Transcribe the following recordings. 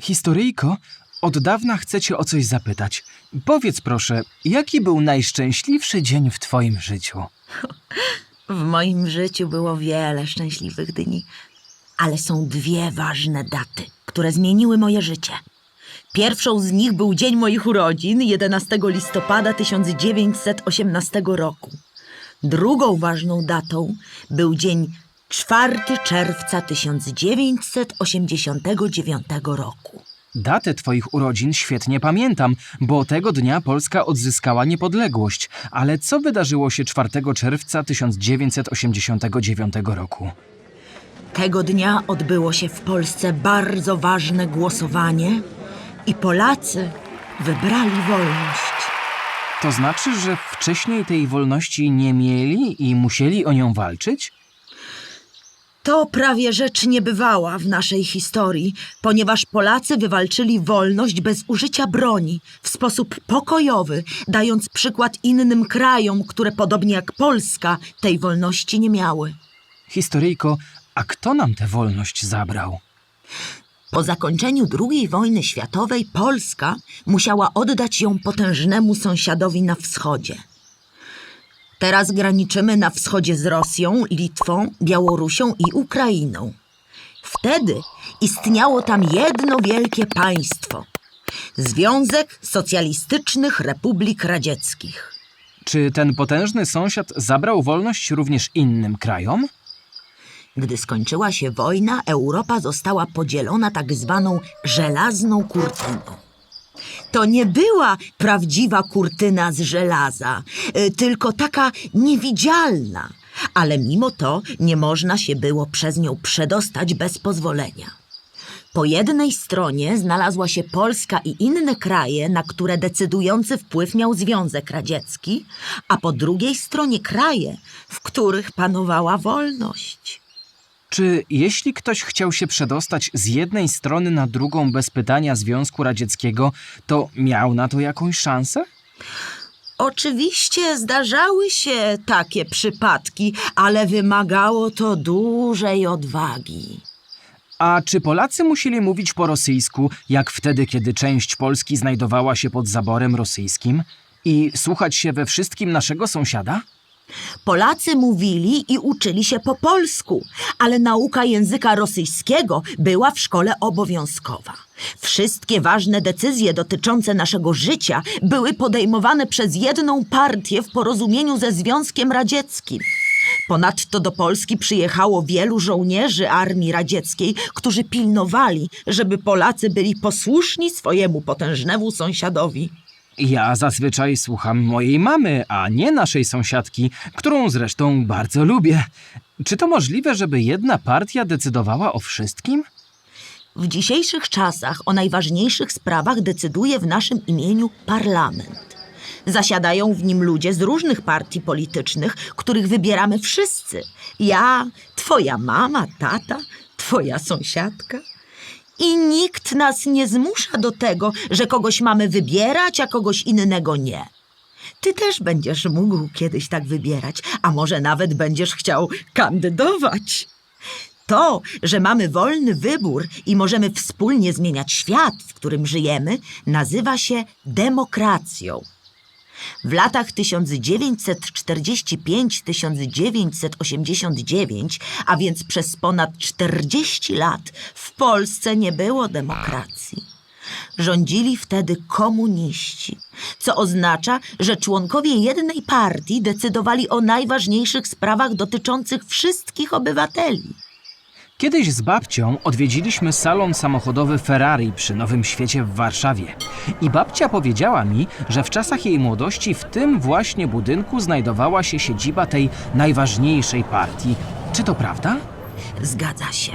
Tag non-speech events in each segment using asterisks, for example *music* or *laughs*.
Historyjko, od dawna chcę cię o coś zapytać. Powiedz proszę, jaki był najszczęśliwszy dzień w twoim życiu? *laughs* W moim życiu było wiele szczęśliwych dni, ale są dwie ważne daty, które zmieniły moje życie. Pierwszą z nich był dzień moich urodzin, 11 listopada 1918 roku. Drugą ważną datą był dzień 4 czerwca 1989 roku. Datę twoich urodzin świetnie pamiętam, bo tego dnia Polska odzyskała niepodległość. Ale co wydarzyło się 4 czerwca 1989 roku? Tego dnia odbyło się w Polsce bardzo ważne głosowanie i Polacy wybrali wolność. To znaczy, że wcześniej tej wolności nie mieli i musieli o nią walczyć? To prawie rzecz niebywała w naszej historii, ponieważ Polacy wywalczyli wolność bez użycia broni, w sposób pokojowy, dając przykład innym krajom, które podobnie jak Polska tej wolności nie miały. Historyjko, a kto nam tę wolność zabrał? Po zakończeniu II wojny światowej Polska musiała oddać ją potężnemu sąsiadowi na wschodzie. Teraz graniczymy na wschodzie z Rosją, Litwą, Białorusią i Ukrainą. Wtedy istniało tam jedno wielkie państwo Związek Socjalistycznych Republik Radzieckich. Czy ten potężny sąsiad zabrał wolność również innym krajom? Gdy skończyła się wojna, Europa została podzielona tak zwaną żelazną kurtyną. To nie była prawdziwa kurtyna z żelaza, y, tylko taka niewidzialna, ale mimo to nie można się było przez nią przedostać bez pozwolenia. Po jednej stronie znalazła się Polska i inne kraje, na które decydujący wpływ miał Związek Radziecki, a po drugiej stronie kraje, w których panowała wolność. Czy jeśli ktoś chciał się przedostać z jednej strony na drugą bez pytania Związku Radzieckiego, to miał na to jakąś szansę? Oczywiście zdarzały się takie przypadki, ale wymagało to dużej odwagi. A czy Polacy musieli mówić po rosyjsku, jak wtedy, kiedy część Polski znajdowała się pod zaborem rosyjskim? I słuchać się we wszystkim naszego sąsiada? Polacy mówili i uczyli się po polsku, ale nauka języka rosyjskiego była w szkole obowiązkowa. Wszystkie ważne decyzje dotyczące naszego życia były podejmowane przez jedną partię w porozumieniu ze Związkiem Radzieckim. Ponadto do Polski przyjechało wielu żołnierzy Armii Radzieckiej, którzy pilnowali, żeby Polacy byli posłuszni swojemu potężnemu sąsiadowi. Ja zazwyczaj słucham mojej mamy, a nie naszej sąsiadki, którą zresztą bardzo lubię. Czy to możliwe, żeby jedna partia decydowała o wszystkim? W dzisiejszych czasach o najważniejszych sprawach decyduje w naszym imieniu parlament. Zasiadają w nim ludzie z różnych partii politycznych, których wybieramy wszyscy. Ja, twoja mama, tata, twoja sąsiadka. I nikt nas nie zmusza do tego, że kogoś mamy wybierać, a kogoś innego nie. Ty też będziesz mógł kiedyś tak wybierać, a może nawet będziesz chciał kandydować. To, że mamy wolny wybór i możemy wspólnie zmieniać świat, w którym żyjemy, nazywa się demokracją. W latach 1945-1989, a więc przez ponad 40 lat, w Polsce nie było demokracji. Rządzili wtedy komuniści, co oznacza, że członkowie jednej partii decydowali o najważniejszych sprawach dotyczących wszystkich obywateli. Kiedyś z babcią odwiedziliśmy salon samochodowy Ferrari przy Nowym Świecie w Warszawie. I babcia powiedziała mi, że w czasach jej młodości w tym właśnie budynku znajdowała się siedziba tej najważniejszej partii. Czy to prawda? Zgadza się.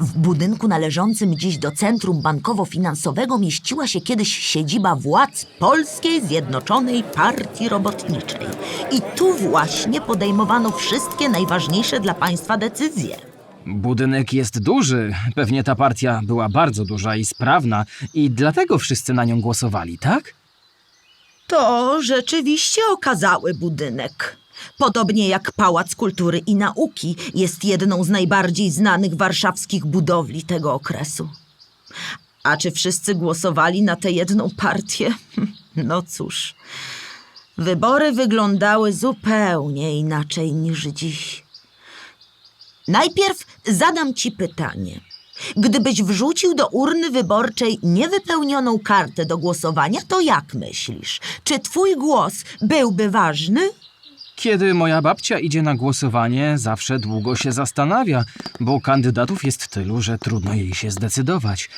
W budynku należącym dziś do Centrum Bankowo-Finansowego mieściła się kiedyś siedziba władz Polskiej Zjednoczonej Partii Robotniczej. I tu właśnie podejmowano wszystkie najważniejsze dla państwa decyzje. Budynek jest duży. Pewnie ta partia była bardzo duża i sprawna, i dlatego wszyscy na nią głosowali, tak? To rzeczywiście okazały budynek. Podobnie jak Pałac Kultury i Nauki jest jedną z najbardziej znanych warszawskich budowli tego okresu. A czy wszyscy głosowali na tę jedną partię? *laughs* No cóż, wybory wyglądały zupełnie inaczej niż dziś. Najpierw zadam ci pytanie. Gdybyś wrzucił do urny wyborczej niewypełnioną kartę do głosowania, to jak myślisz? Czy twój głos byłby ważny? Kiedy moja babcia idzie na głosowanie, zawsze długo się zastanawia, bo kandydatów jest tylu, że trudno jej się zdecydować.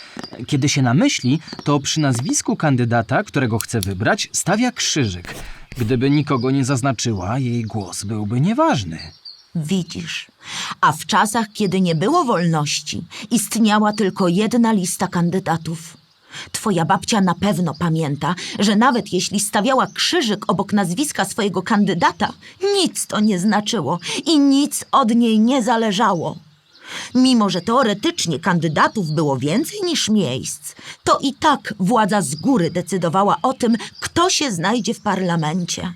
Kiedy się namyśli, to przy nazwisku kandydata, którego chce wybrać, stawia krzyżyk. Gdyby nikogo nie zaznaczyła, jej głos byłby nieważny. Widzisz, a w czasach, kiedy nie było wolności, istniała tylko jedna lista kandydatów. Twoja babcia na pewno pamięta, że nawet jeśli stawiała krzyżyk obok nazwiska swojego kandydata, nic to nie znaczyło i nic od niej nie zależało. Mimo, że teoretycznie kandydatów było więcej niż miejsc, to i tak władza z góry decydowała o tym, kto się znajdzie w parlamencie.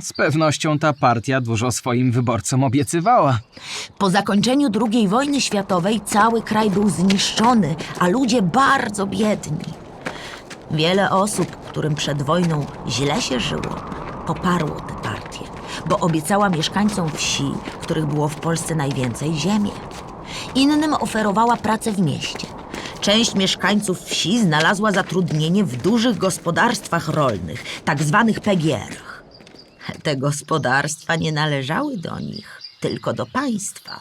Z pewnością ta partia dużo swoim wyborcom obiecywała. Po zakończeniu II wojny światowej cały kraj był zniszczony, a ludzie bardzo biedni. Wiele osób, którym przed wojną źle się żyło, poparło tę partię, bo obiecała mieszkańcom wsi, których było w Polsce najwięcej, ziemię. Innym oferowała pracę w mieście. Część mieszkańców wsi znalazła zatrudnienie w dużych gospodarstwach rolnych, tak zwanych PGR-ach. Te gospodarstwa nie należały do nich, tylko do państwa.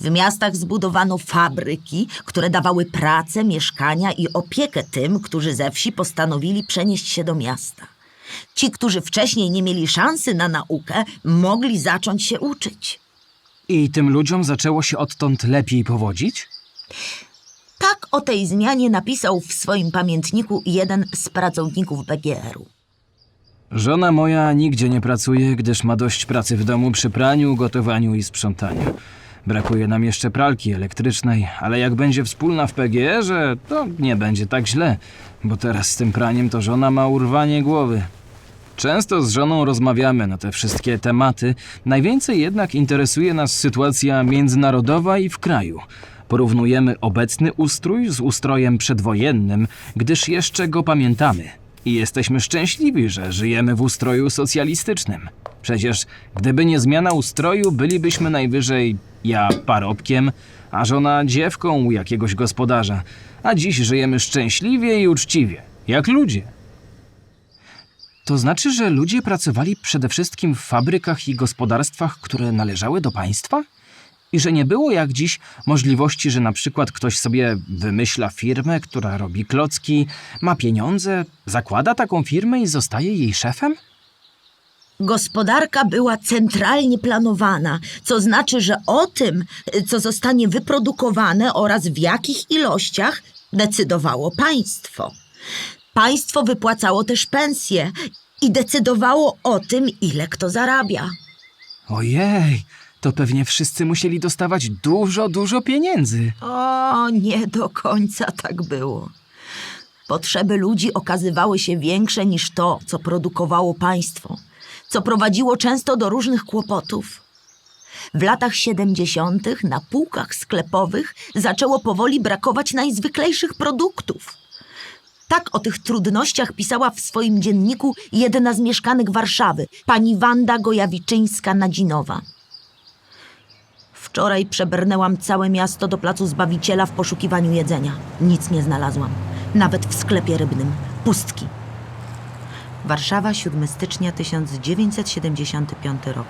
W miastach zbudowano fabryki, które dawały pracę, mieszkania i opiekę tym, którzy ze wsi postanowili przenieść się do miasta. Ci, którzy wcześniej nie mieli szansy na naukę, mogli zacząć się uczyć. I tym ludziom zaczęło się odtąd lepiej powodzić? Tak o tej zmianie napisał w swoim pamiętniku jeden z pracowników BGR-u. Żona moja nigdzie nie pracuje, gdyż ma dość pracy w domu przy praniu, gotowaniu i sprzątaniu. Brakuje nam jeszcze pralki elektrycznej, ale jak będzie wspólna w PGR-ze, to nie będzie tak źle, bo teraz z tym praniem to żona ma urwanie głowy. Często z żoną rozmawiamy na te wszystkie tematy, najwięcej jednak interesuje nas sytuacja międzynarodowa i w kraju. Porównujemy obecny ustrój z ustrojem przedwojennym, gdyż jeszcze go pamiętamy. I jesteśmy szczęśliwi, że żyjemy w ustroju socjalistycznym. Przecież gdyby nie zmiana ustroju, bylibyśmy najwyżej ja parobkiem, a żona dziewką u jakiegoś gospodarza. A dziś żyjemy szczęśliwie i uczciwie, jak ludzie. To znaczy, że ludzie pracowali przede wszystkim w fabrykach i gospodarstwach, które należały do państwa? I że nie było jak dziś możliwości, że na przykład ktoś sobie wymyśla firmę, która robi klocki, ma pieniądze, zakłada taką firmę i zostaje jej szefem? Gospodarka była centralnie planowana, co znaczy, że o tym, co zostanie wyprodukowane oraz w jakich ilościach, decydowało państwo. Państwo wypłacało też pensje i decydowało o tym, ile kto zarabia. Ojej, to pewnie wszyscy musieli dostawać dużo, dużo pieniędzy. O, nie do końca tak było. Potrzeby ludzi okazywały się większe niż to, co produkowało państwo, co prowadziło często do różnych kłopotów. W latach 70. na półkach sklepowych zaczęło powoli brakować najzwyklejszych produktów. Tak o tych trudnościach pisała w swoim dzienniku jedna z mieszkanek Warszawy, pani Wanda Gojawiczyńska-Nadzinowa. Wczoraj przebrnęłam całe miasto do placu Zbawiciela w poszukiwaniu jedzenia. Nic nie znalazłam. Nawet w sklepie rybnym. Pustki. Warszawa, 7 stycznia 1975 rok.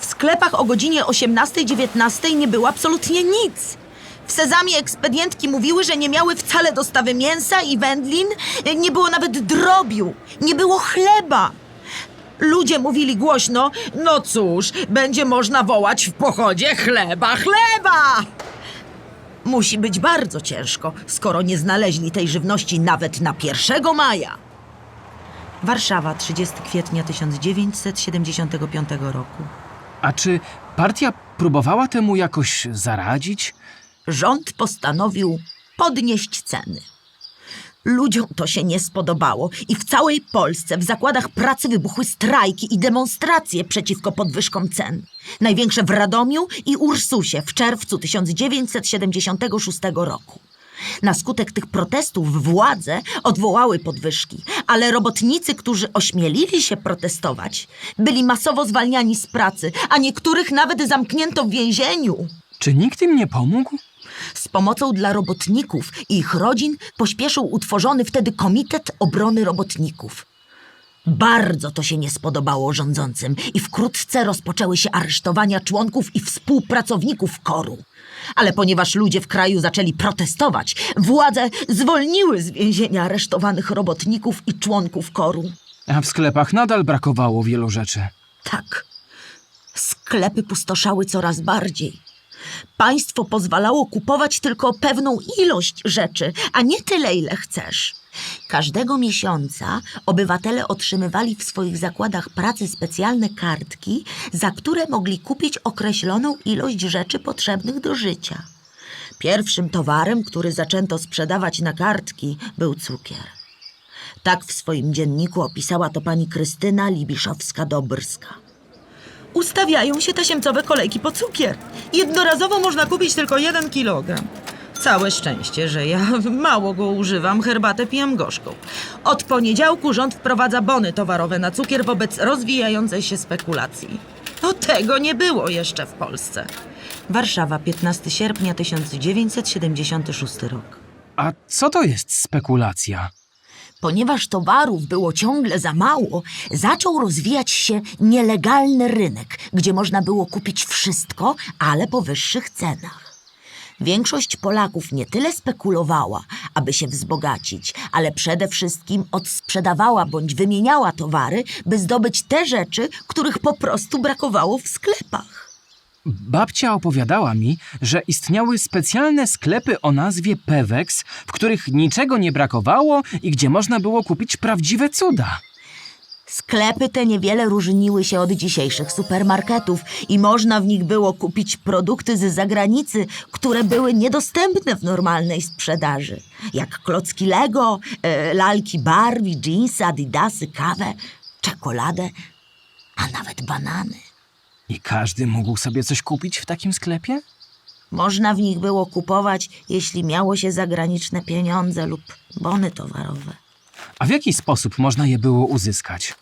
W sklepach o godzinie 18-19 nie było absolutnie nic. W Sezamie ekspedientki mówiły, że nie miały wcale dostawy mięsa i wędlin, nie było nawet drobiu, nie było chleba. Ludzie mówili głośno, no cóż, będzie można wołać w pochodzie chleba, chleba! Musi być bardzo ciężko, skoro nie znaleźli tej żywności nawet na 1 maja. Warszawa, 30 kwietnia 1975 roku. A czy partia próbowała temu jakoś zaradzić? Rząd postanowił podnieść ceny. Ludziom to się nie spodobało i w całej Polsce w zakładach pracy wybuchły strajki i demonstracje przeciwko podwyżkom cen. Największe w Radomiu i Ursusie w czerwcu 1976 roku. Na skutek tych protestów władze odwołały podwyżki, ale robotnicy, którzy ośmielili się protestować, byli masowo zwalniani z pracy, a niektórych nawet zamknięto w więzieniu. Czy nikt im nie pomógł? Z pomocą dla robotników i ich rodzin pośpieszył utworzony wtedy Komitet Obrony Robotników. Bardzo to się nie spodobało rządzącym i wkrótce rozpoczęły się aresztowania członków i współpracowników koru. Ale ponieważ ludzie w kraju zaczęli protestować, władze zwolniły z więzienia aresztowanych robotników i członków koru. A w sklepach nadal brakowało wielu rzeczy. Tak. Sklepy pustoszały coraz bardziej. Państwo pozwalało kupować tylko pewną ilość rzeczy, a nie tyle, ile chcesz. Każdego miesiąca obywatele otrzymywali w swoich zakładach pracy specjalne kartki, za które mogli kupić określoną ilość rzeczy potrzebnych do życia. Pierwszym towarem, który zaczęto sprzedawać na kartki, był cukier. Tak w swoim dzienniku opisała to pani Krystyna Libiszowska-Dobrska. Ustawiają się tasiemcowe kolejki po cukier. Jednorazowo można kupić tylko jeden kilogram. Całe szczęście, że ja *laughs* mało go używam, herbatę pijam gorzką. Od poniedziałku rząd wprowadza bony towarowe na cukier wobec rozwijającej się spekulacji. No tego nie było jeszcze w Polsce. Warszawa, 15 sierpnia 1976 rok. A co to jest spekulacja? Ponieważ towarów było ciągle za mało, zaczął rozwijać się nielegalny rynek, gdzie można było kupić wszystko, ale po wyższych cenach. Większość Polaków nie tyle spekulowała, aby się wzbogacić, ale przede wszystkim odsprzedawała bądź wymieniała towary, by zdobyć te rzeczy, których po prostu brakowało w sklepach. Babcia opowiadała mi, że istniały specjalne sklepy o nazwie Pewex, w których niczego nie brakowało i gdzie można było kupić prawdziwe cuda. Sklepy te niewiele różniły się od dzisiejszych supermarketów i można w nich było kupić produkty z zagranicy, które były niedostępne w normalnej sprzedaży, jak klocki Lego, e, lalki Barbie, jeansy, adidasy, kawę, czekoladę, a nawet banany. I każdy mógł sobie coś kupić w takim sklepie? Można w nich było kupować, jeśli miało się zagraniczne pieniądze lub bony towarowe. A w jaki sposób można je było uzyskać?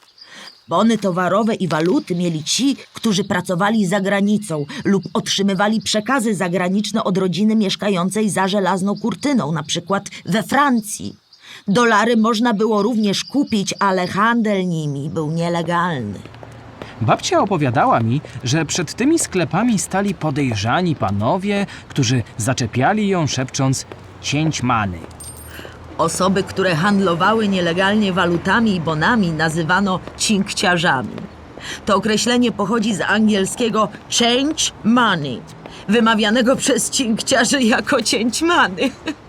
Bony towarowe i waluty mieli ci, którzy pracowali za granicą lub otrzymywali przekazy zagraniczne od rodziny mieszkającej za żelazną kurtyną, na przykład we Francji. Dolary można było również kupić, ale handel nimi był nielegalny. Babcia opowiadała mi, że przed tymi sklepami stali podejrzani panowie, którzy zaczepiali ją szepcząc cięć many. Osoby, które handlowały nielegalnie walutami i bonami, nazywano cinkciarzami. To określenie pochodzi z angielskiego change money, wymawianego przez cinkciarzy jako cięć many. *laughs*